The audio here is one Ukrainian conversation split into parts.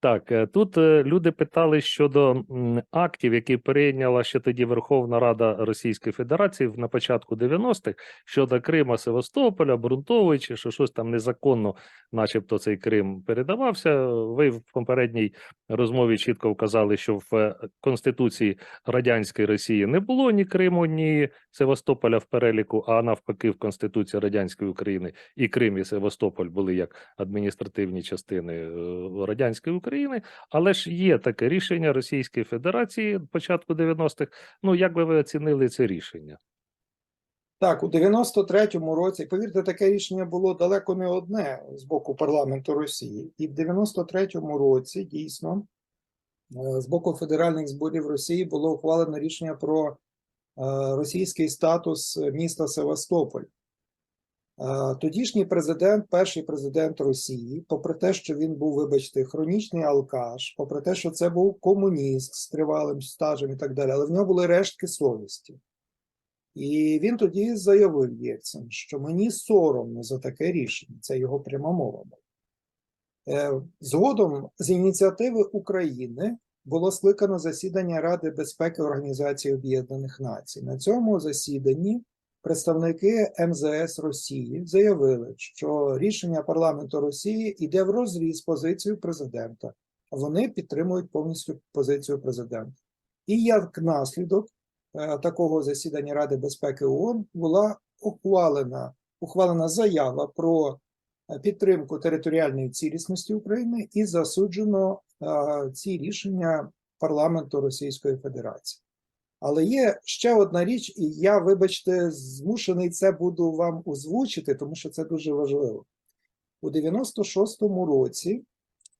Так, е, тут е, люди питали щодо актів, які прийняла ще тоді Верховна Рада Російської Федерації на початку 90-х щодо Крима, Севастополя, Брунтовича, що щось там незаконно, начебто, цей Крим передавався. Ви в попередній розмові чітко вказали, що в е, Конституції Радянської Росії не було ні Криму, ні Севастополя в переліку, а навпаки, в Конституції Радянської України і Крим, і Севастополь були як адміністративні частини радянської України, але ж є таке рішення Російської Федерації початку 90-х. Ну як би ви оцінили це рішення? Так, у 93-му році, повірте, таке рішення було далеко не одне з боку парламенту Росії. І в 93-му році дійсно е, з боку федеральних зборів Росії було ухвалено рішення про е, російський статус міста Севастополь. Е, Тодішній президент, перший президент Росії, попри те, що він був, вибачте, хронічний алкаш, попри те, що це був комуніст з тривалим стажем і так далі, але в нього були рештки совісті. І він тоді заявив Єльцин, що мені соромно за таке рішення. Це його пряма мова. була. Е, Згодом з ініціативи України було скликано засідання Ради безпеки Організації Об'єднаних Націй. На цьому засіданні представники МЗС Росії заявили, що рішення парламенту Росії йде в розріз позицією президента. Вони підтримують повністю позицію президента. І як наслідок е, такого засідання Ради безпеки ООН була ухвалена, ухвалена заява про е, підтримку територіальної цілісності України і засуджено е, ці рішення парламенту Російської Федерації. Але є ще одна річ, і я, вибачте, змушений це буду вам озвучити, тому що це дуже важливо. У 96-му році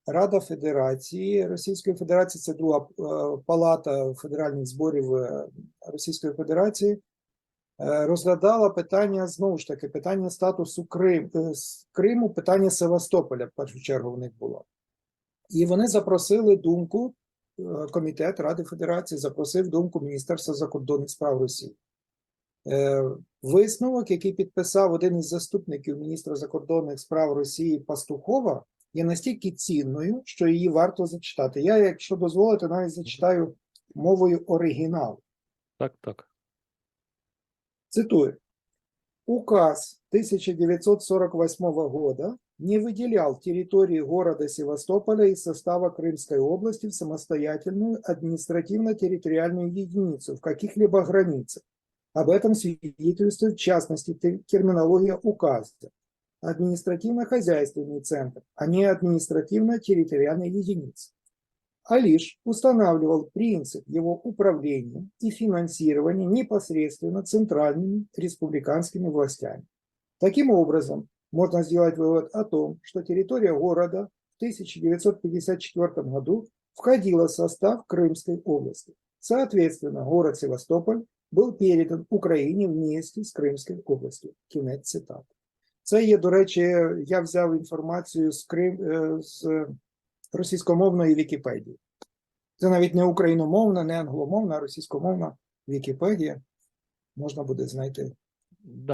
Рада Федерації Російської Федерації, це друга е, палата федеральних зборів е, Російської Федерації, е, розглядала питання знову ж таки питання статусу Крим, Криму, питання Севастополя в першу чергу в них було. І вони запросили думку, комітет Ради Федерації запросив думку Міністерства закордонних справ Росії. Е, Висновок, який підписав один із заступників міністра закордонних справ Росії Пастухова, є настільки цінною, що її варто зачитати. Я, якщо дозволите, навіть зачитаю мовою оригіналу. Так, так. Цитую. Указ 1948 года не выделял территории города Севастополя из состава Крымской области в самостоятельную административно-территориальную единицу в каких-либо границах. Об этом свидетельствует в частности те- терминология указа. Административно-хозяйственный центр, а не административно-территориальная единица. А лишь устанавливал принцип его управления и финансирования непосредственно центральными республиканскими властями. Таким образом, можно сделать вывод о том, что территория города в 1954 году входила в состав Крымской области. Соответственно, город Севастополь был передан Україні вместе з Кримською областю. Кінець цитати. Це є, до речі, я взяв інформацію з Крим е, з російськомовної Вікіпедії. Це навіть не україномовна, не англомовна, а російськомовна Вікіпедія. Можна буде знайти Да.